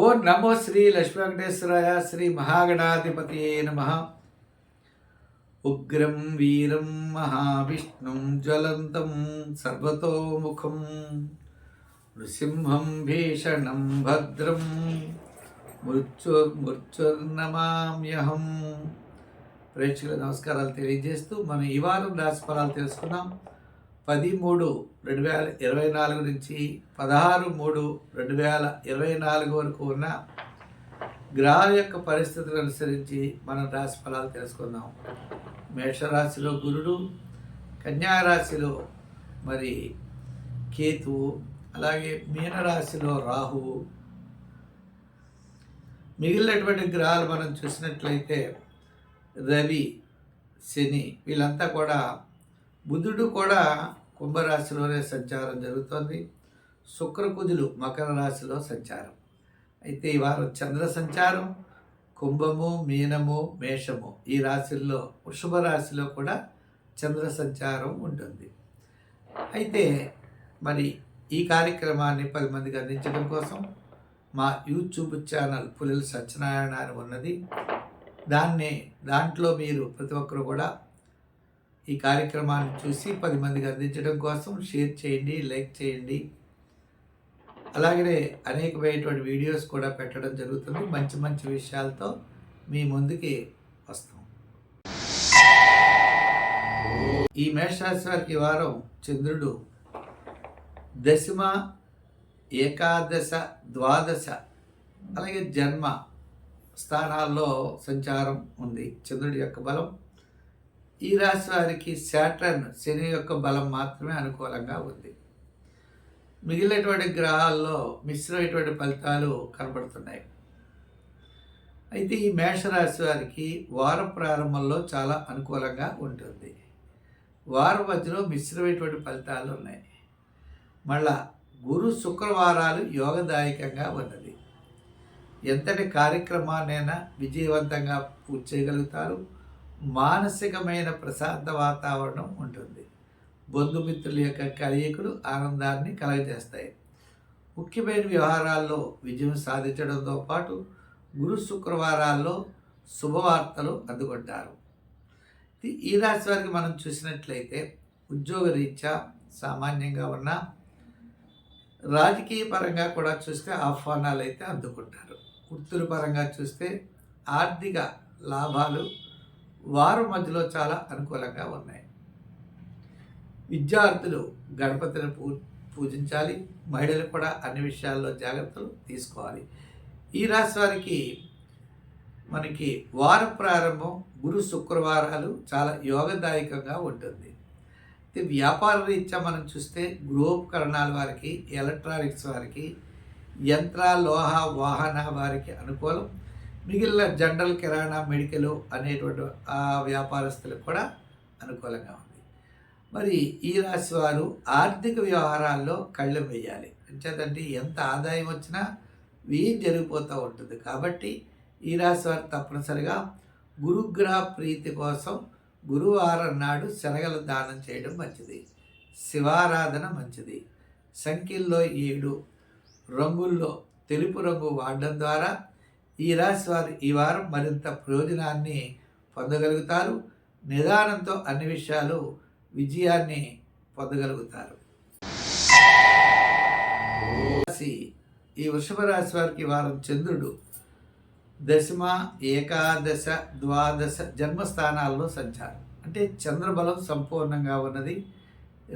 ఓ నమో శ్రీ లక్ష్మీ వెంకటేశ్వరాయ శ్రీ మహాగణాధిపతి నమ. ఉగ్రం వీరం మహావిష్ణుం జ్వలంతం సర్వతోముఖం. నృసింహం భీషణం భద్రం. మృత్యుర్మృత్యుర్నమామ్యహం. ప్రేక్షకుల నమస్కారాలు తెలియజేస్తూ మనం ఈ వారం రాశిఫలాలు తెలుసుకున్నాం పది మూడు రెండు వేల ఇరవై నాలుగు నుంచి పదహారు మూడు రెండు వేల ఇరవై నాలుగు వరకు ఉన్న గ్రహాల యొక్క పరిస్థితులు అనుసరించి మనం రాశి ఫలాలు తెలుసుకుందాం. మేషరాశిలో గురుడు కన్యారాశిలో మరి కేతువు అలాగే మీనరాశిలో రాహువు. మిగిలినటువంటి గ్రహాలు మనం చూసినట్లయితే రవి శని వీళ్ళంతా కూడా బుధుడు కూడా కుంభరాశిలోనే సంచారం జరుగుతోంది. శుక్రకుజులు మకర రాశిలో సంచారం. అయితే ఈ వారం చంద్ర సంచారం కుంభము మీనము మేషము ఈ రాశుల్లో వృషభ రాశిలో కూడా చంద్ర సంచారం ఉంటుంది. అయితే మరి ఈ కార్యక్రమాన్ని పది మందికి అందించడం కోసం మా యూట్యూబ్ ఛానల్ పులిల సత్యనారాయణ అని ఉన్నది. దాన్ని దాంట్లో మీరు ప్రతి ఒక్కరు కూడా ఈ కార్యక్రమాన్ని చూసి పది మందికి అందించడం కోసం షేర్ చేయండి లైక్ చేయండి. అలాగనే అనేకమైనటువంటి వీడియోస్ కూడా పెట్టడం జరుగుతుంది. మంచి మంచి విషయాలతో మీ ముందుకి వస్తాం. ఈ మేషరాశి వారికి వారం చంద్రుడు దశమ ఏకాదశ ద్వాదశ అలాగే జన్మ స్థానాల్లో సంచారం ఉంది. చంద్రుడి యొక్క బలం ఈ రాశి వారికి శాటర్న్ శని యొక్క బలం మాత్రమే అనుకూలంగా ఉంది. మిగిలినటువంటి గ్రహాల్లో మిశ్రమైనటువంటి ఫలితాలు కనబడుతున్నాయి. అయితే ఈ మేషరాశి వారికి వార ప్రారంభంలో చాలా అనుకూలంగా ఉంటుంది. వారం మధ్యలో మిశ్రమైనటువంటి ఫలితాలు ఉన్నాయి. మళ్ళా గురు శుక్రవారాలు యోగదాయకంగా ఉన్నది. ఎంతటి కార్యక్రమాన్నైనా విజయవంతంగా పూర్తి చేయగలుగుతారు. మానసికమైన ప్రశాంత వాతావరణం ఉంటుంది. బంధుమిత్రుల యొక్క కలయికలు ఆనందాన్ని కలగజేస్తాయి. ముఖ్యమైన వ్యవహారాల్లో విజయం సాధించడంతో పాటు గురు శుక్రవారాల్లో శుభవార్తలు అందుకుంటారు. ఈ రాశి వారికి మనం చూసినట్లయితే ఉద్యోగ రీత్యా సామాన్యంగా ఉన్న రాజకీయ పరంగా కూడా చూస్తే ఆహ్వానాలు అయితే అందుకుంటారు. వృత్తుల పరంగా చూస్తే ఆర్థిక లాభాలు వారం మధ్యలో చాలా అనుకూలంగా ఉన్నాయి. విద్యార్థులు గణపతిని పూ పూజించాలి. మహిళలు కూడా అన్ని విషయాల్లో జాగ్రత్తలు తీసుకోవాలి. ఈ రాశి వారికి మనకి వార ప్రారంభం గురు శుక్రవారాలు చాలా యోగదాయకంగా ఉంటుంది. వ్యాపార రీత్యా మనం చూస్తే గృహోపకరణాల వారికి ఎలక్ట్రానిక్స్ వారికి యంత్ర లోహ వాహన వారికి అనుకూలం. మిగిలిన జనరల్ కిరాణా మెడికల్ అనేటువంటి ఆ వ్యాపారస్తులకు కూడా అనుకూలంగా ఉంది. మరి ఈ రాశి వారు ఆర్థిక వ్యవహారాల్లో కళ్ళెం వేయాలి. అంచేతంటే ఎంత ఆదాయం వచ్చినా వ్యయం జరిగిపోతూ ఉంటుంది. కాబట్టి ఈ రాశి వారు తప్పనిసరిగా గురుగ్రహ ప్రీతి కోసం గురువారం నాడు శనగల దానం చేయడం మంచిది. శివారాధన మంచిది. సంఖ్యల్లో ఏడు రంగుల్లో తెలుపు రంగు వాడడం ద్వారా ఈ రాశి వారు ఈ వారం మరింత ప్రయోజనాన్ని పొందగలుగుతారు. నిదానంతో అన్ని విషయాలు విజయాన్ని పొందగలుగుతారు. రాశి ఈ వృషభ రాశి వారికి వారం చంద్రుడు దశమ ఏకాదశ ద్వాదశ జన్మస్థానాల్లో సంచారం. అంటే చంద్రబలం సంపూర్ణంగా ఉన్నది.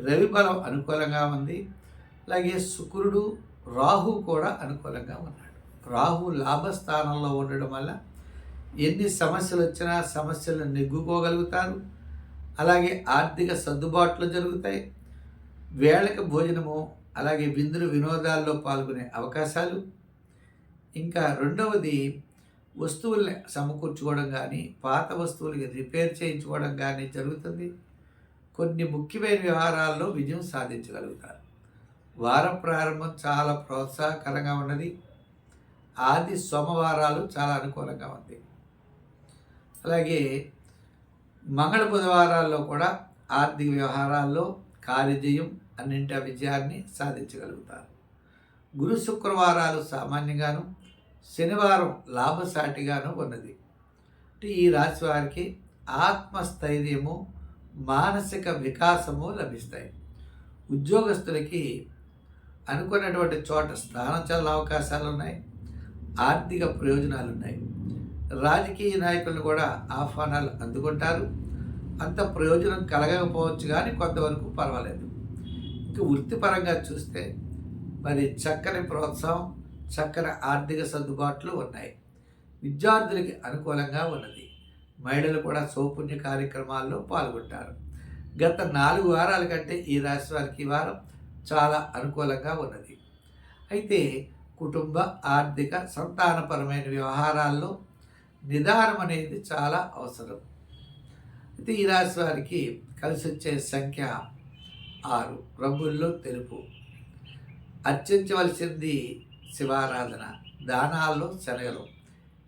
రవి బలం అనుకూలంగా ఉంది. అలాగే శుక్రుడు రాహు కూడా అనుకూలంగా ఉన్నాడు రాహు లాభస్థానంలో ఉండడం వల్ల ఎన్ని సమస్యలు వచ్చినా సమస్యలను నెగ్గుకోగలుగుతారు. అలాగే ఆర్థిక సర్దుబాట్లు జరుగుతాయి. వేళకి భోజనము అలాగే విందులు వినోదాల్లో పాల్గొనే అవకాశాలు. ఇంకా రెండవది వస్తువుల్ని సమకూర్చుకోవడం కానీ పాత వస్తువులకి రిపేర్ చేయించుకోవడం కానీ జరుగుతుంది. కొన్ని ముఖ్యమైన వ్యవహారాల్లో విజయం సాధించగలుగుతారు. వార ప్రారంభం చాలా ప్రోత్సాహకరంగా ఉన్నది. ఆది సోమవారాలు చాలా అనుకూలంగా ఉంది. అలాగే మంగళ బుధవారాల్లో కూడా ఆర్థిక వ్యవహారాల్లో కార్యజయం అన్నింటి విజయాన్ని సాధించగలుగుతారు. గురు శుక్రవారాలు సామాన్యంగాను శనివారం లాభసాటిగాను ఉన్నది. అంటే ఈ రాశి వారికి ఆత్మస్థైర్యము మానసిక వికాసము లభిస్తాయి. ఉద్యోగస్తులకి అనుకున్నటువంటి చోట స్థానం చాలా అవకాశాలు ఉన్నాయి. ఆర్థిక ప్రయోజనాలు ఉన్నాయి రాజకీయ నాయకులు కూడా ఆహ్వానాలు అందుకుంటారు. అంత ప్రయోజనం కలగకపోవచ్చు కానీ కొంతవరకు పర్వాలేదు. ఇంకా వృత్తిపరంగా చూస్తే మరి చక్కని ప్రోత్సాహం చక్కని ఆర్థిక సర్దుబాట్లు ఉన్నాయి. విద్యార్థులకి అనుకూలంగా ఉన్నది. మహిళలు కూడా సౌపుణ్య కార్యక్రమాల్లో పాల్గొంటారు. గత నాలుగు వారాల కంటే ఈ రాశి వారికి వారం చాలా అనుకూలంగా ఉన్నది. అయితే కుటుంబ ఆర్థిక సంతానపరమైన వ్యవహారాల్లో నిదానం అనేది చాలా అవసరం. అయితే ఈ రాశి వారికి కలిసి వచ్చే సంఖ్య ఆరు రంగుల్లో తెలుపు. అర్చించవలసింది శివారాధన దానాల్లో శనగలు.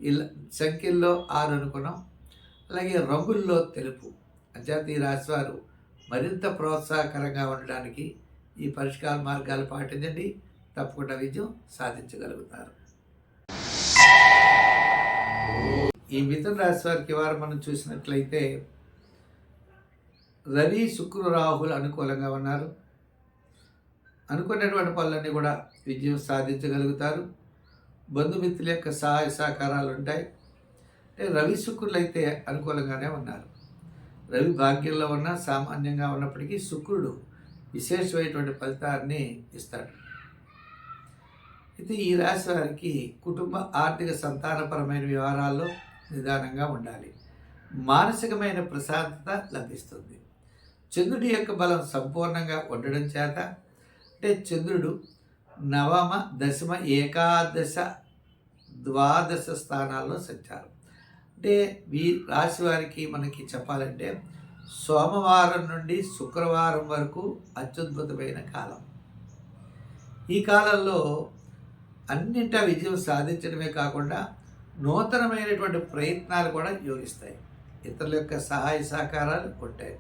ఇలా సంఖ్యల్లో ఆరు అనుకున్నాం. అలాగే రంగుల్లో తెలుపు. అంచేత ఈ రాశివారు మరింత ప్రోత్సాహకరంగా ఉండడానికి ఈ పరిష్కార మార్గాలు పాటించండి. తప్పకుండా విజయం సాధించగలుగుతారు. ఈ మిథున రాశి వారికి వారు మనం చూసినట్లయితే రవి శుక్రు రాహులు అనుకూలంగా ఉన్నారు. అనుకున్నటువంటి పనులన్నీ కూడా విజయం సాధించగలుగుతారు. బంధుమిత్రుల యొక్క సహాయ సహకారాలు ఉంటాయి. అంటే రవి శుక్రులు అయితే అనుకూలంగానే ఉన్నారు. రవి భాగ్యంలో ఉన్న సామాన్యంగా ఉన్నప్పటికీ శుక్రుడు విశేషమైనటువంటి ఫలితాన్ని ఇస్తాడు. అయితే ఈ రాశి వారికి కుటుంబ ఆర్థిక సంతానపరమైన వ్యవహారాల్లో నిదానంగా ఉండాలి. మానసికమైన ప్రశాంతత లభిస్తుంది. చంద్రుడి యొక్క బలం సంపూర్ణంగా ఉండడం చేత అంటే చంద్రుడు నవమ దశమ ఏకాదశ ద్వాదశ స్థానాల్లో సంచారం. అంటే వీ రాశి వారికి మనకి చెప్పాలంటే సోమవారం నుండి శుక్రవారం వరకు అత్యద్భుతమైన కాలం. ఈ కాలంలో అన్నింటా విజయం సాధించడమే కాకుండా నూతనమైనటువంటి ప్రయత్నాలు కూడా యోగిస్తాయి. ఇతరుల యొక్క సహాయ సహకారాలు ఉంటాయి.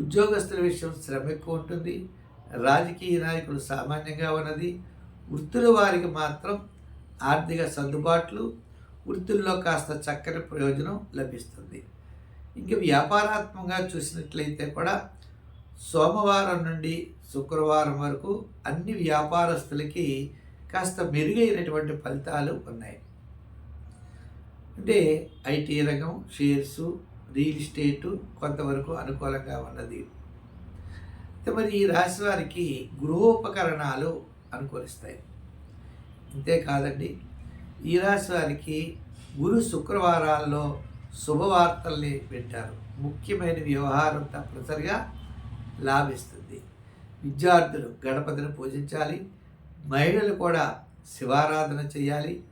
ఉద్యోగస్తుల విషయం శ్రమ ఎక్కువ ఉంటుంది. రాజకీయ నాయకులు సామాన్యంగా ఉన్నది. వృత్తుల వారికి మాత్రం ఆర్థిక సర్దుబాట్లు వృత్తుల్లో కాస్త చక్కని ప్రయోజనం లభిస్తుంది. ఇంక వ్యాపారాత్మకంగా చూసినట్లయితే కూడా సోమవారం నుండి శుక్రవారం వరకు అన్ని వ్యాపారస్తులకి కాస్త మెరుగైనటువంటి ఫలితాలు ఉన్నాయి. అంటే ఐటీ రంగం షేర్స్ రియల్ ఎస్టేటు కొంతవరకు అనుకూలంగా ఉన్నది. అయితే మరి ఈ రాశి వారికి గృహోపకరణాలు అనుకూలిస్తాయి. అంతేకాదండి ఈ రాశి వారికి గురు శుక్రవారాల్లో శుభవార్తల్ని పెట్టారు ముఖ్యమైన వ్యవహారం తప్పనిసరిగా లాభిస్తుంది. విద్యార్థులు గణపతిని పూజించాలి. మహిళలు కూడా శివారాధన చేయాలి.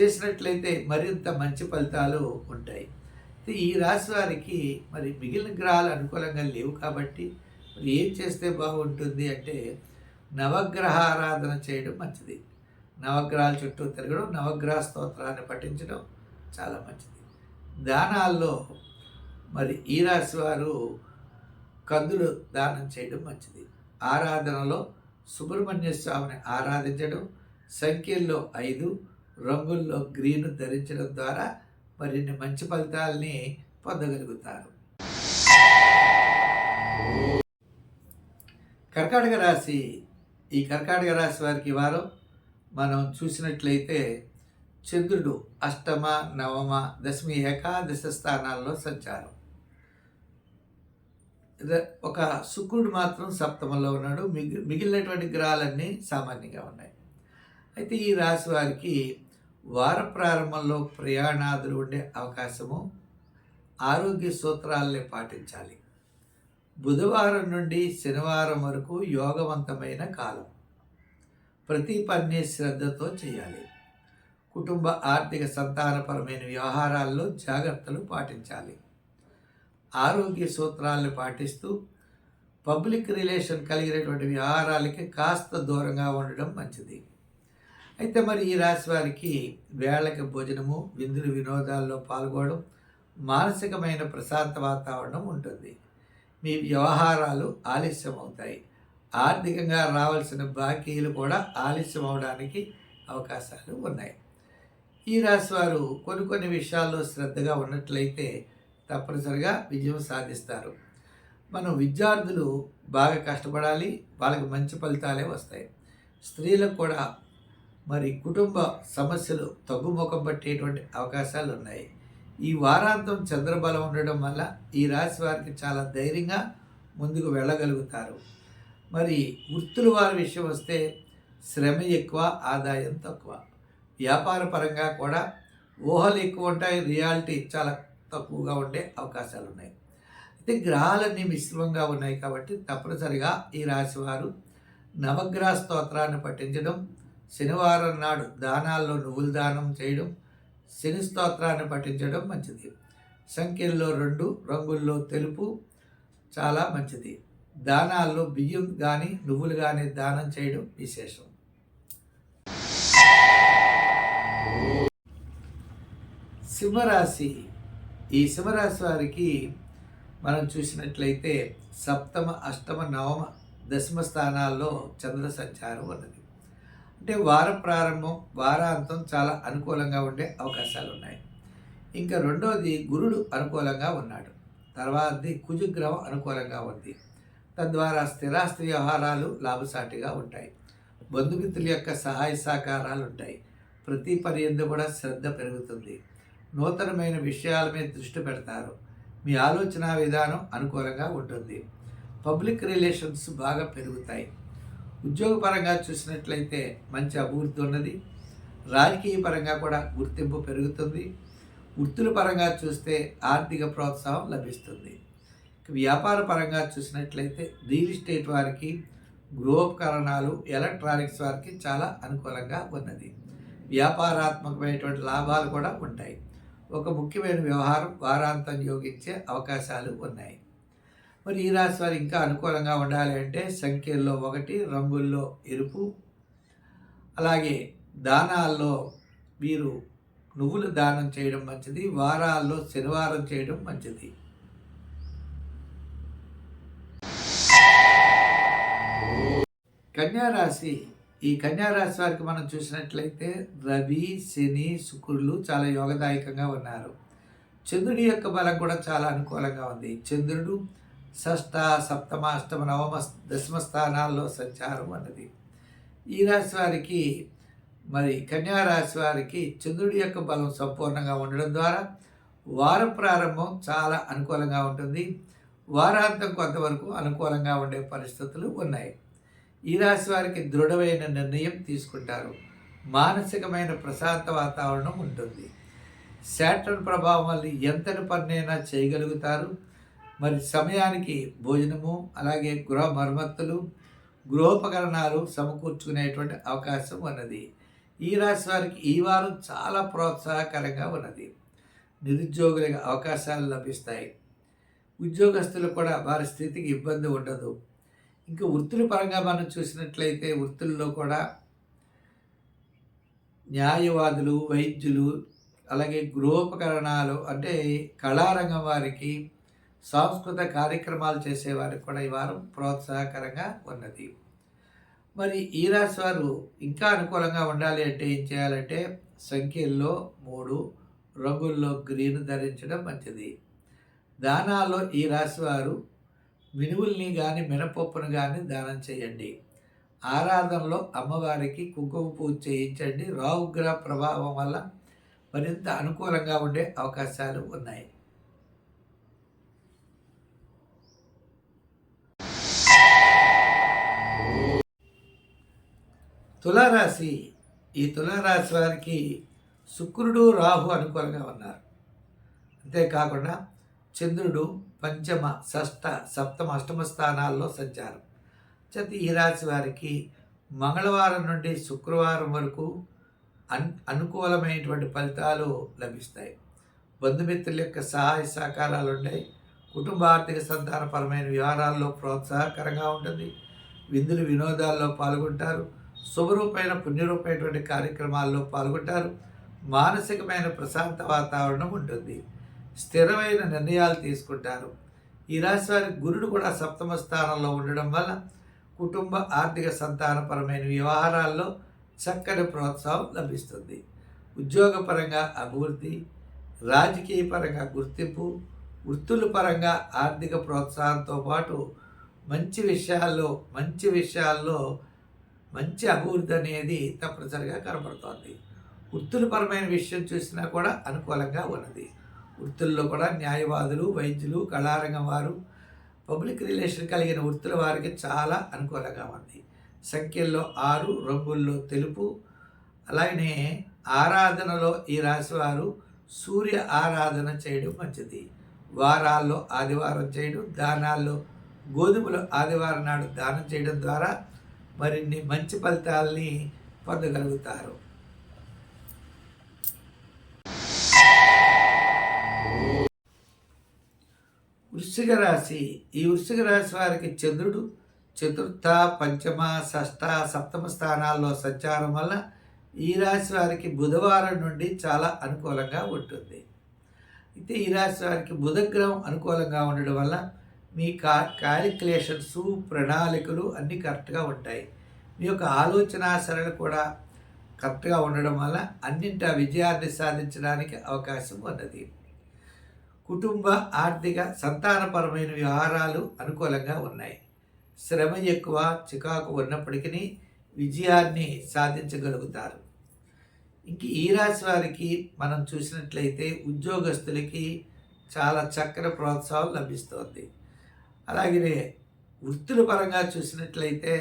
చేసినట్లయితే మరింత మంచి ఫలితాలు ఉంటాయి. ఈ రాశి వారికి మరి మిగిలిన గ్రహాలు అనుకూలంగా లేవు కాబట్టి మరి ఏం చేస్తే బాగుంటుంది అంటే నవగ్రహ ఆరాధన చేయడం మంచిది. నవగ్రహాల చుట్టూ తిరగడం నవగ్రహ స్తోత్రాన్ని పఠించడం చాలా మంచిది. దానాల్లో మరి ఈ రాశి వారు కందులు దానం చేయడం మంచిది. ఆరాధనలో సుబ్రహ్మణ్య స్వామిని ఆరాధించడం సంఖ్యల్లో ఐదు రంగుల్లో గ్రీన్ ధరించడం ద్వారా మరిన్ని మంచి ఫలితాలని పొందగలుగుతారు. కర్కాటక రాశి ఈ కర్కాటక రాశి వారికి వారం మనం చూసినట్లయితే చంద్రుడు అష్టమ నవమ దశమి ఏకాదశ స్థానాల్లో సంచారం. ఒక శుక్రుడు మాత్రం సప్తమంలో ఉన్నాడు. మిగి మిగిలినటువంటి గ్రహాలన్నీ సామాన్యంగా ఉన్నాయి. అయితే ఈ రాశి వారికి వార ప్రారంభంలో ప్రయాణాదులు ఉండే అవకాశము ఆరోగ్య సూత్రాలని పాటించాలి. బుధవారం నుండి శనివారం వరకు యోగవంతమైన కాలం. ప్రతి పని శ్రద్ధతో చేయాలి. కుటుంబ ఆర్థిక సంతానపరమైన వ్యవహారాల్లో జాగ్రత్తలు పాటించాలి. ఆరోగ్య సూత్రాలను పాటిస్తూ పబ్లిక్ రిలేషన్ కలిగినటువంటి వ్యవహారాలకి కాస్త దూరంగా ఉండడం మంచిది. అయితే మరి ఈ రాశి వారికి వేళకి భోజనము విందులు వినోదాల్లో పాల్గొనడం మానసికమైన ప్రశాంత వాతావరణం ఉంటుంది. మీ వ్యవహారాలు ఆలస్యం అవుతాయి ఆర్థికంగా రావాల్సిన బాకీలు కూడా ఆలస్యం అవడానికి అవకాశాలు ఉన్నాయి. ఈ రాశి వారు కొన్ని కొన్ని విషయాల్లో శ్రద్ధగా ఉన్నట్లయితే తప్పనిసరిగా విజయం సాధిస్తారు. మనం విద్యార్థులు బాగా కష్టపడాలి వాళ్ళకి మంచి ఫలితాలే వస్తాయి. స్త్రీలకు కూడా మరి కుటుంబ సమస్యలు తగ్గుముఖం పట్టేటువంటి అవకాశాలు ఉన్నాయి. ఈ వారాంతం చంద్రబలం ఉండడం వల్ల ఈ రాశి వారికి చాలా ధైర్యంగా ముందుకు వెళ్ళగలుగుతారు. మరి వృత్తుల వారి విషయం వస్తే శ్రమ ఎక్కువ ఆదాయం తక్కువ. వ్యాపార పరంగా కూడా ఊహలు ఎక్కువ ఉంటాయి రియాలిటీ చాలా తక్కువగా ఉండే అవకాశాలు ఉన్నాయి అయితే గ్రహాలన్నీ మిశ్రమంగా ఉన్నాయి కాబట్టి తప్పనిసరిగా ఈ రాశివారు నవగ్రహ స్తోత్రాన్ని పఠించడం శనివారం నాడు దానాల్లో నువ్వుల దానం చేయడం శని స్తోత్రాన్ని పఠించడం మంచిది. సంఖ్యల్లో రెండు రంగుల్లో తెలుపు చాలా మంచిది. దానాల్లో బియ్యం కానీ నువ్వులు కానీ దానం చేయడం విశేషం. సింహరాశి ఈ సింహరాశి వారికి మనం చూసినట్లయితే సప్తమ అష్టమ నవమ దశమ స్థానాల్లో చంద్ర సంచారం ఉన్నది. అంటే వార ప్రారంభం వారాంతం చాలా అనుకూలంగా ఉండే అవకాశాలు ఉన్నాయి. ఇంకా రెండవది గురుడు అనుకూలంగా ఉన్నాడు. తర్వాతది కుజుగ్రహం అనుకూలంగా ఉంది. తద్వారా స్థిరాస్తి వ్యవహారాలు లాభసాటిగా ఉంటాయి. బంధుమిత్రుల యొక్క సహాయ సహకారాలు ఉంటాయి. ప్రతి పని కూడా శ్రద్ధ పెరుగుతుంది. నూతనమైన విషయాల మీద దృష్టి పెడతారు. మీ ఆలోచన విధానం అనుకూలంగా ఉంటుంది. పబ్లిక్ రిలేషన్స్ బాగా పెరుగుతాయి. ఉద్యోగపరంగా చూసినట్లయితే మంచి అభివృద్ధి ఉన్నది. రాజకీయ పరంగా కూడా గుర్తింపు పెరుగుతుంది. వృత్తుల పరంగా చూస్తే ఆర్థిక ప్రోత్సాహం లభిస్తుంది. వ్యాపార పరంగా చూసినట్లయితే రియల్ ఎస్టేట్ వారికి గృహోపకరణాలు ఎలక్ట్రానిక్స్ వారికి చాలా అనుకూలంగా ఉన్నది. వ్యాపారాత్మకమైనటువంటి లాభాలు కూడా ఉంటాయి. ఒక ముఖ్యమైన వ్యవహారం వారాంతం యోగించే అవకాశాలు ఉన్నాయి. మరి ఈ రాశి వారు ఇంకా అనుకూలంగా ఉండాలి అంటే సంఖ్యల్లో ఒకటి రంగుల్లో ఎరుపు. అలాగే దానాల్లో మీరు నువ్వులు దానం చేయడం మంచిది వారాల్లో శనివారం చేయడం మంచిది. కన్యారాశి ఈ కన్యారాశి వారికి మనం చూసినట్లయితే రవి శని శుక్రులు చాలా యోగదాయకంగా ఉన్నారు. చంద్రుడి యొక్క బలం కూడా చాలా అనుకూలంగా ఉంది. చంద్రుడు షష్ట సప్తమ అష్టమ నవమ దశమ స్థానాల్లో సంచారం అన్నది. ఈ రాశి వారికి మరి కన్యా రాశి వారికి చంద్రుడి యొక్క బలం సంపూర్ణంగా ఉండడం ద్వారా వార ప్రారంభం చాలా అనుకూలంగా ఉంటుంది. వారాంతం కొంతవరకు అనుకూలంగా ఉండే పరిస్థితులు ఉన్నాయి. ఈ రాశి వారికి దృఢమైన నిర్ణయం తీసుకుంటారు. మానసికమైన ప్రశాంత వాతావరణం ఉంటుంది. శాటర్న్ ప్రభావం వల్ల ఎంతటి పనినైనా చేయగలుగుతారు. మరి సమయానికి భోజనము అలాగే గృహ మరమ్మతులు గృహోపకరణాలు సమకూర్చుకునేటువంటి అవకాశం ఉన్నది. ఈ రాశి వారికి ఈ వారం చాలా ప్రోత్సాహకరంగా ఉన్నది. నిరుద్యోగులకు అవకాశాలు లభిస్తాయి. ఉద్యోగస్తులు కూడా వారి స్థితికి ఇబ్బంది ఉండదు. ఇంకా వృత్తుల పరంగా మనం చూసినట్లయితే వృత్తుల్లో కూడా న్యాయవాదులు వైద్యులు అలాగే గృహోపకరణాలు అంటే కళారంగం వారికి సాంస్కృతిక కార్యక్రమాలు చేసేవారికి కూడా ఈ వారం ప్రోత్సాహకరంగా ఉన్నది. మరి ఈ రాశి వారు ఇంకా అనుకూలంగా ఉండాలి అంటే ఏం చేయాలంటే సంఖ్యల్లో మూడు రంగుల్లో గ్రీన్ ధరించడం మంచిది. దానాల్లో ఈ రాశి వారు మినువుల్ని కానీ మినపప్పును కానీ దానం చేయండి. ఆరాధనలో అమ్మవారికి కుంకుమ పూజ చేయించండి. రాహుగ్రహ ప్రభావం వల్ల మరింత అనుకూలంగా ఉండే అవకాశాలు ఉన్నాయి. తులారాశి. ఈ తులారాశి వారికి శుక్రుడు రాహు అనుకూలంగా ఉన్నారు. అంతేకాకుండా చంద్రుడు పంచమ షష్ట సప్తమ అష్టమ స్థానాల్లో సంచారం. చతి ఈ రాశి వారికి మంగళవారం నుండి శుక్రవారం వరకు అన్ అనుకూలమైనటువంటి ఫలితాలు లభిస్తాయి. బంధుమిత్రుల యొక్క సహాయ సహకారాలు ఉన్నాయి కుటుంబ ఆర్థిక సంతానపరమైన వ్యవహారాల్లో ప్రోత్సాహకరంగా ఉంటుంది. విందులు వినోదాల్లో పాల్గొంటారు. శుభరూపమైన పుణ్యరూపమైనటువంటి కార్యక్రమాల్లో పాల్గొంటారు. మానసికమైన ప్రశాంత వాతావరణం ఉంటుంది. స్థిరమైన నిర్ణయాలు తీసుకుంటారు. ఈ రాశి వారి గురుడు కూడా సప్తమ స్థానంలో ఉండడం వల్ల కుటుంబ ఆర్థిక సంతానపరమైన వ్యవహారాల్లో చక్కని ప్రోత్సాహం లభిస్తుంది. ఉద్యోగపరంగా అభివృద్ధి రాజకీయపరంగా గుర్తింపు వృత్తుల పరంగా ఆర్థిక ప్రోత్సాహంతో పాటు మంచి విషయాల్లో మంచి విషయాల్లో మంచి అభివృద్ధి అనేది తప్పనిసరిగా కనబడుతోంది వృత్తులపరమైన విషయం చూసినా కూడా అనుకూలంగా ఉన్నది. వృత్తుల్లో కూడా న్యాయవాదులు వైద్యులు కళారంగం వారు పబ్లిక్ రిలేషన్ కలిగిన వృత్తుల వారికి చాలా అనుకూలంగా ఉంది. సంఖ్యల్లో ఆరు రంగుల్లో తెలుపు. అలాగే ఆరాధనలో ఈ రాశివారు సూర్య ఆరాధన చేయడం మంచిది. వారాల్లో ఆదివారం చేయడం దానాల్లో గోధుమలు ఆదివారం నాడు దానం చేయడం ద్వారా మరిన్ని మంచి ఫలితాలని పొందగలుగుతారు. వృశ్చిక రాశి. ఈ వృశ్చిక రాశి వారికి చంద్రుడు చతుర్థ పంచమ షష్ఠ సప్తమ స్థానాల్లో సంచారం వల్ల ఈ రాశి వారికి బుధవారం నుండి చాలా అనుకూలంగా ఉంటుంది. అయితే ఈ రాశి వారికి బుధగ్రహం అనుకూలంగా ఉండడం వల్ల మీ కా క్యాలిక్యులేషన్స్ ప్రణాళికలు అన్నీ కరెక్ట్గా ఉంటాయి. మీ యొక్క ఆలోచన సరళ కూడా కరెక్ట్గా ఉండడం వల్ల అన్నింటా విజయాన్ని సాధించడానికి అవకాశం ఉన్నది. కుటుంబ ఆర్థిక సంతానపరమైన వ్యవహారాలు అనుకూలంగా ఉన్నాయి. శ్రమ ఎక్కువ చికాకు ఉన్నప్పటికీ విజయాన్ని సాధించగలుగుతారు. ఇంక ఈ రాశి వారికి మనం చూసినట్లయితే ఉద్యోగస్తులకి చాలా చక్కని ప్రోత్సాహం లభిస్తోంది. అలాగే వృత్తుల పరంగా చూసినట్లయితే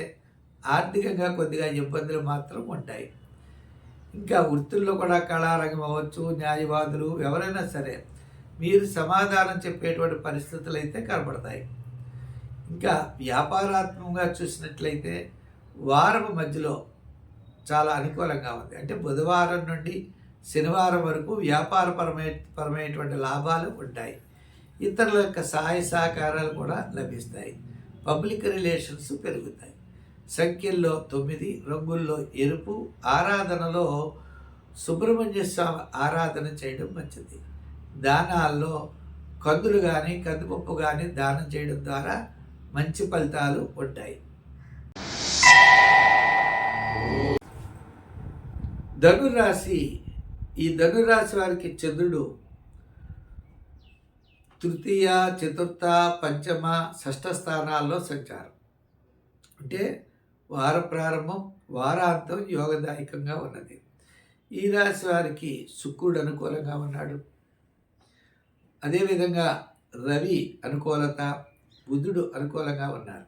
ఆర్థికంగా కొద్దిగా ఇబ్బందులు మాత్రం ఉంటాయి. ఇంకా వృత్తుల్లో కూడా కళారంగం అవ్వచ్చు న్యాయవాదులు ఎవరైనా సరే మీరు సమాధానం చెప్పేటువంటి పరిస్థితులు అయితే కనబడతాయి. ఇంకా వ్యాపారాత్మకంగా చూసినట్లయితే వారం మధ్యలో చాలా అనుకూలంగా ఉంది. అంటే బుధవారం నుండి శనివారం వరకు వ్యాపారపరమై పరమైనటువంటి లాభాలు ఉంటాయి. ఇతరుల యొక్క సహాయ సహకారాలు కూడా లభిస్తాయి. పబ్లిక్ రిలేషన్స్ పెరుగుతాయి. సంఖ్యల్లో తొమ్మిది రంగుల్లో ఎరుపు ఆరాధనలో సుబ్రహ్మణ్య స్వామి ఆరాధన చేయడం మంచిది. దానాల్లో కందులు కానీ కందిపప్పు కానీ దానం చేయడం ద్వారా మంచి ఫలితాలు ఉంటాయి. ధనురాశి ఈ ధనురాశి వారికి చంద్రుడు తృతీయ చతుర్థ పంచమ షష్ఠ స్థానాల్లో సంచారం. అంటే వార ప్రారంభం వారాంతం యోగదాయకంగా ఉన్నది. ఈ రాశి వారికి శుక్రుడు అనుకూలంగా ఉన్నాడు. అదేవిధంగా రవి అనుకూలత బుధుడు అనుకూలంగా ఉన్నారు.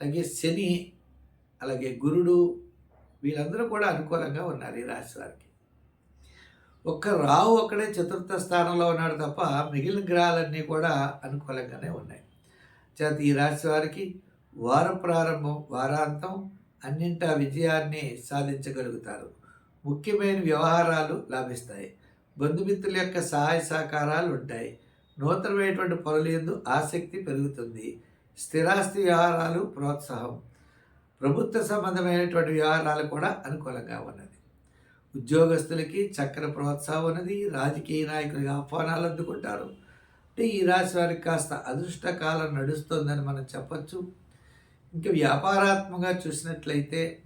అలాగే శని అలాగే గురుడు వీళ్ళందరూ కూడా అనుకూలంగా ఉన్నారు ఈ రాశి వారికి. ఒక్క రావు ఒక్కడే చతుర్థ స్థానంలో ఉన్నాడు తప్ప మిగిలిన గ్రహాలన్నీ కూడా అనుకూలంగానే ఉన్నాయి. చేత ఈ రాశి వారికి వార ప్రారంభం వారాంతం అన్నింటా విజయాన్ని సాధించగలుగుతారు. ముఖ్యమైన వ్యవహారాలు లాభిస్తాయి. బంధుమిత్రుల యొక్క సహాయ సహకారాలు ఉంటాయి. నూతనమైనటువంటి పనులు ఎందు ఆసక్తి పెరుగుతుంది. స్థిరాస్తి వ్యవహారాలు ప్రోత్సాహం. ప్రభుత్వ సంబంధమైనటువంటి వ్యవహారాలు కూడా అనుకూలంగా ఉన్నది. ఉద్యోగస్తులకి చక్కని ప్రోత్సాహం ఉన్నది. రాజకీయ నాయకులకి ఆహ్వానాలు అందుకుంటారు. అంటే ఈ రాశి వారికి కాస్త అదృష్టకాలం నడుస్తుందని మనం చెప్పచ్చు. ఇంకా వ్యాపారాత్మకంగా చూసినట్లయితే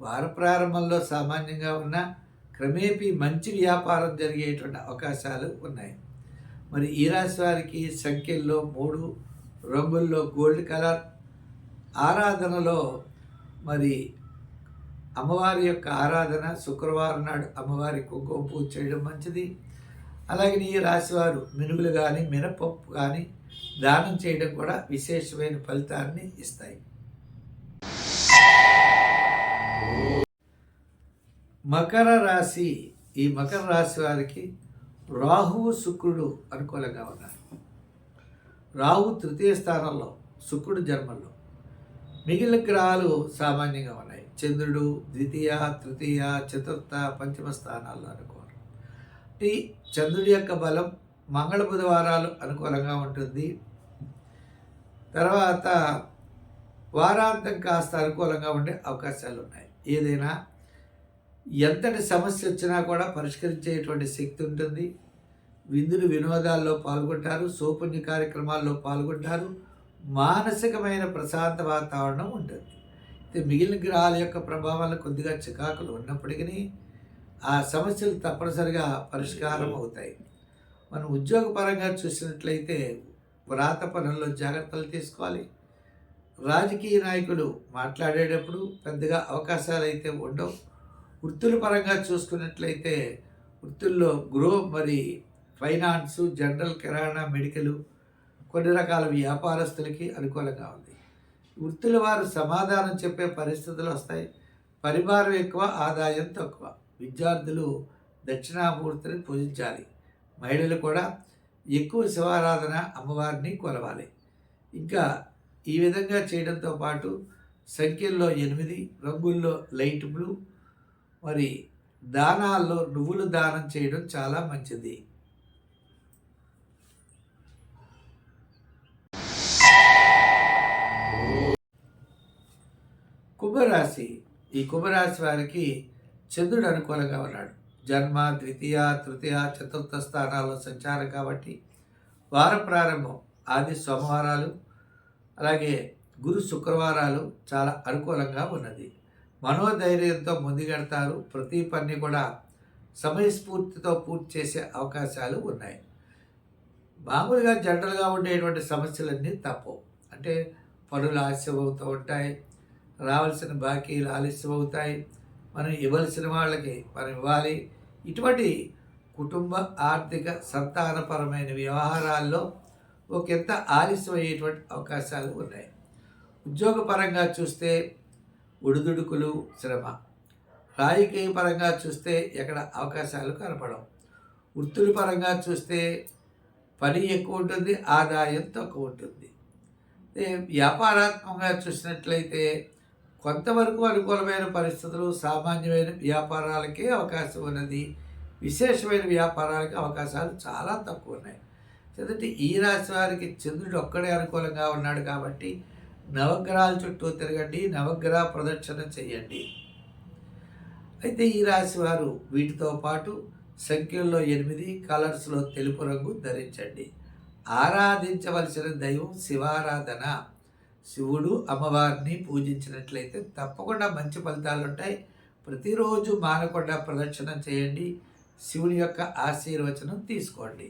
వార ప్రారంభంలో సామాన్యంగా ఉన్న క్రమేపీ మంచి వ్యాపారం జరిగేటువంటి అవకాశాలు ఉన్నాయి. మరి ఈ రాశి వారికి సంఖ్యల్లో మూడు రంగుల్లో గోల్డ్ కలర్ ఆరాధనలో మరి అమ్మవారి యొక్క ఆరాధన శుక్రవారం నాడు అమ్మవారి కుంకుమ పూజ చేయడం మంచిది. అలాగే ఈ రాశివారు మినుగులు కానీ మినపప్పు కానీ దానం చేయడం కూడా విశేషమైన ఫలితాన్ని ఇస్తాయి. మకర రాశి ఈ మకర రాశి వారికి రాహువు శుక్రుడు అనుకూలంగా ఉన్నారు. రాహు తృతీయ స్థానంలో శుక్రుడు జన్మంలో. మిగిలిన గ్రహాలు సామాన్యంగా ఉన్నాయి. చంద్రుడు ద్వితీయ తృతీయ చతుర్థ పంచమ స్థానాల్లో అనుకోరు. ఈ చంద్రుడి యొక్క బలం మంగళ బుధవారాలు అనుకూలంగా ఉంటుంది. తర్వాత వారాంతం కాస్త అనుకూలంగా ఉండే అవకాశాలు ఉన్నాయి. ఏదైనా ఎంతటి సమస్య వచ్చినా కూడా పరిష్కరించేటువంటి శక్తి ఉంటుంది. విందులు వినోదాల్లో పాల్గొంటారు సోపుణ్య కార్యక్రమాల్లో పాల్గొంటారు మానసికమైన ప్రశాంత వాతావరణం ఉంటుంది. అయితే మిగిలిన గ్రహాల యొక్క ప్రభావాలు కొద్దిగా చికాకులు ఉన్నప్పటికీ ఆ సమస్యలు తప్పనిసరిగా పరిష్కారం అవుతాయి. మనం ఉద్యోగపరంగా చూసినట్లయితే వ్రాత పనుల్లో జాగ్రత్తలు తీసుకోవాలి. రాజకీయ నాయకులు మాట్లాడేటప్పుడు పెద్దగా అవకాశాలు అయితే ఉండవు. వృత్తుల పరంగా చూసుకున్నట్లయితే వృత్తుల్లో గ్రో మరి ఫైనాన్స్ జనరల్ కిరాణా మెడికల్ కొన్ని రకాల వ్యాపారస్తులకి అనుకూలంగా ఉంది. వృత్తుల వారు సమాధానం చెప్పే పరిస్థితులు వస్తాయి. పరిభారం ఎక్కువ ఆదాయం తక్కువ. విద్యార్థులు దక్షిణామూర్తిని పూజించాలి. మహిళలు కూడా ఎక్కువ శివారాధన అమ్మవారిని కొలవాలి. ఇంకా ఈ విధంగా చేయడంతో పాటు సంఖ్యల్లో ఎనిమిది రంగుల్లో లైట్ బ్లూ మరి దానాల్లో నువ్వులు దానం చేయడం చాలా మంచిది. కుంభరాశి. ఈ కుంభరాశి వారికి చంద్రుడు అనుకూలంగా ఉన్నాడు. జన్మ ద్వితీయ తృతీయ చతుర్థ స్థానాల్లో సంచారం కాబట్టి వార ప్రారంభం ఆది సోమవారాలు అలాగే గురు శుక్రవారాలు చాలా అనుకూలంగా ఉన్నది. మనోధైర్యంతో ముందుగడతారు ప్రతి పని కూడా సమయస్ఫూర్తితో పూర్తి చేసే అవకాశాలు ఉన్నాయి. మామూలుగా జనరల్గా ఉండేటువంటి సమస్యలన్నీ తప్పవు అంటే పనులు ఆలస్యం అవుతూ ఉంటాయి. రావాల్సిన బాకీలు ఆలస్యం అవుతాయి మనం ఇవ్వాల్సిన వాళ్ళకి మనం ఇవ్వాలి. ఇటువంటి కుటుంబ ఆర్థిక సంతానపరమైన వ్యవహారాల్లో ఒకంత ఆలస్యం అయ్యేటువంటి అవకాశాలు ఉన్నాయి. ఉద్యోగపరంగా చూస్తే ఒడిదుడుకులు శ్రమ. రాజకీయ పరంగా చూస్తే ఎక్కడ అవకాశాలు కనపడవు. వృత్తుల పరంగా చూస్తే పని ఎక్కువ ఉంటుంది ఆదాయం తక్కువ ఉంటుంది. వ్యాపారాత్మకంగా చూసినట్లయితే కొంతవరకు అనుకూలమైన పరిస్థితులు సామాన్యమైన వ్యాపారాలకే అవకాశం ఉన్నది. విశేషమైన వ్యాపారాలకి అవకాశాలు చాలా తక్కువ ఉన్నాయి. ఎందుకంటే ఈ రాశి వారికి చంద్రుడు ఒక్కడే అనుకూలంగా ఉన్నాడు కాబట్టి నవగ్రహాల చుట్టూ తిరగండి నవగ్రహ ప్రదక్షిణ చేయండి. అయితే ఈ రాశి వారు వీటితో పాటు సంఖ్యల్లో ఎనిమిది కలర్స్లో తెలుపు రంగు ధరించండి. ఆరాధించవలసిన దైవం శివారాధన. శివుడు అమ్మవారిని పూజించినట్లయితే తప్పకుండా మంచి ఫలితాలు ఉంటాయి. ప్రతిరోజు మానకుండా ప్రదక్షిణ చేయండి. శివుని యొక్క ఆశీర్వచనం తీసుకోండి.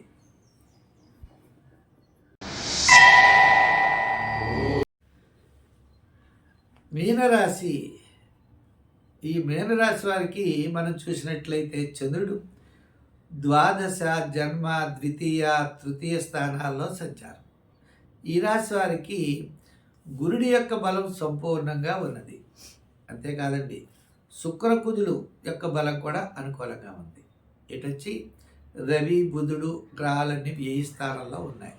మీనరాశి. ఈ మీనరాశి వారికి మనం చూసినట్లయితే చంద్రుడు ద్వాదశ జన్మ ద్వితీయ తృతీయ స్థానాల్లో సంచారం. ఈ రాశి వారికి గురుడి యొక్క బలం సంపూర్ణంగా ఉన్నది. అంతేకాదండి శుక్రకుజులు యొక్క బలం కూడా అనుకూలంగా ఉంది. ఇటొచ్చి రవి బుధుడు గ్రహాలన్నీ వ్యయ స్థానంలో ఉన్నాయి.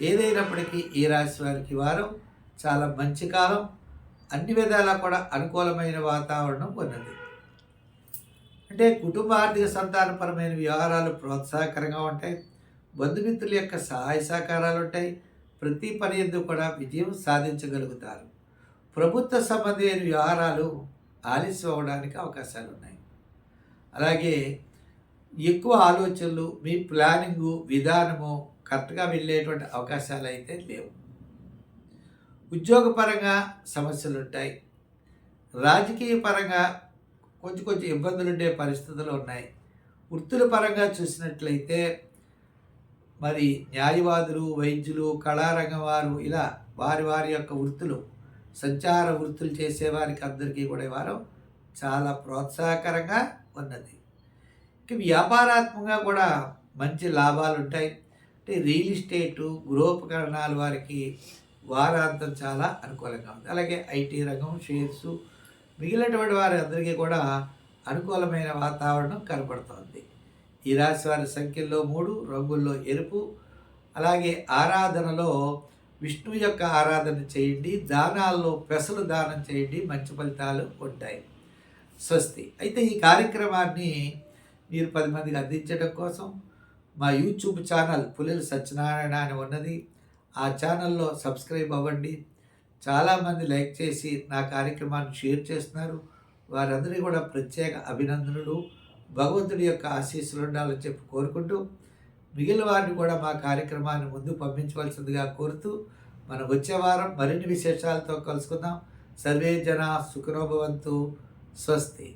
ఏదైనప్పటికీ ఈ రాశి వారికి వారం చాలా మంచి కాలం. అన్ని విధాలా కూడా అనుకూలమైన వాతావరణం ఉన్నది. అంటే కుటుంబ ఆర్థిక సంతానపరమైన వ్యవహారాలు ప్రోత్సాహకరంగా ఉంటాయి. బంధుమిత్రుల యొక్క సహాయ సహకారాలు ఉంటాయి. ప్రతి పని ఎందుకు కూడా విజయం సాధించగలుగుతారు. ప్రభుత్వ సంబంధమైన వ్యవహారాలు ఆలస్యం అవ్వడానికి అవకాశాలు ఉన్నాయి. అలాగే ఎక్కువ ఆలోచనలు మీ ప్లానింగు విధానము కరెక్ట్గా వెళ్ళేటువంటి అవకాశాలు అయితే లేవు. ఉద్యోగపరంగా సమస్యలు ఉంటాయి రాజకీయ పరంగా కొంచెం కొంచెం ఇబ్బందులు ఉండే పరిస్థితులు ఉన్నాయి. వృత్తుల పరంగా చూసినట్లయితే మరి న్యాయవాదులు వైద్యులు కళారంగం వారు ఇలా వారి వారి యొక్క వృత్తులు సంచార వృత్తులు చేసేవారికి అందరికీ కూడా వారం చాలా ప్రోత్సాహకరంగా ఉన్నది. ఇక వ్యాపారాత్మకంగా కూడా మంచి లాభాలు ఉంటాయి అంటే రియల్ ఎస్టేటు గృహోపకరణాలు వారికి వారాంతం చాలా అనుకూలంగా ఉంది. అలాగే ఐటీ రంగం షేర్స్ మిగిలినటువంటి వారి అందరికీ కూడా అనుకూలమైన వాతావరణం కనపడుతోంది. ఈ రాశి వారి సంఖ్యల్లో మూడు రంగుల్లో ఎరుపు. అలాగే ఆరాధనలో విష్ణు యొక్క ఆరాధన చేయండి దానాల్లో పెసలు దానం చేయండి మంచి ఫలితాలు ఉంటాయి. స్వస్తి. అయితే ఈ కార్యక్రమాన్ని మీరు పది మందికి అందించడం కోసం మా యూట్యూబ్ ఛానల్ పులిల సత్యనారాయణ అని ఉన్నది. ఆ ఛానల్లో సబ్స్క్రైబ్ అవ్వండి. చాలామంది లైక్ చేసి నా కార్యక్రమాన్ని షేర్ చేస్తున్నారు. వారందరికీ కూడా ప్రత్యేక అభినందనలు. భగవంతుడి యొక్క ఆశీస్సులు ఉండాలని చెప్పి కోరుకుంటూ మిగిలిన వారిని కూడా మా కార్యక్రమాన్ని ముందు పంపించవలసిందిగా కోరుతూ మనం వచ్చే వారం మరిన్ని విశేషాలతో కలుసుకుందాం. సర్వే జన సుఖనోభవంతు స్వస్తి.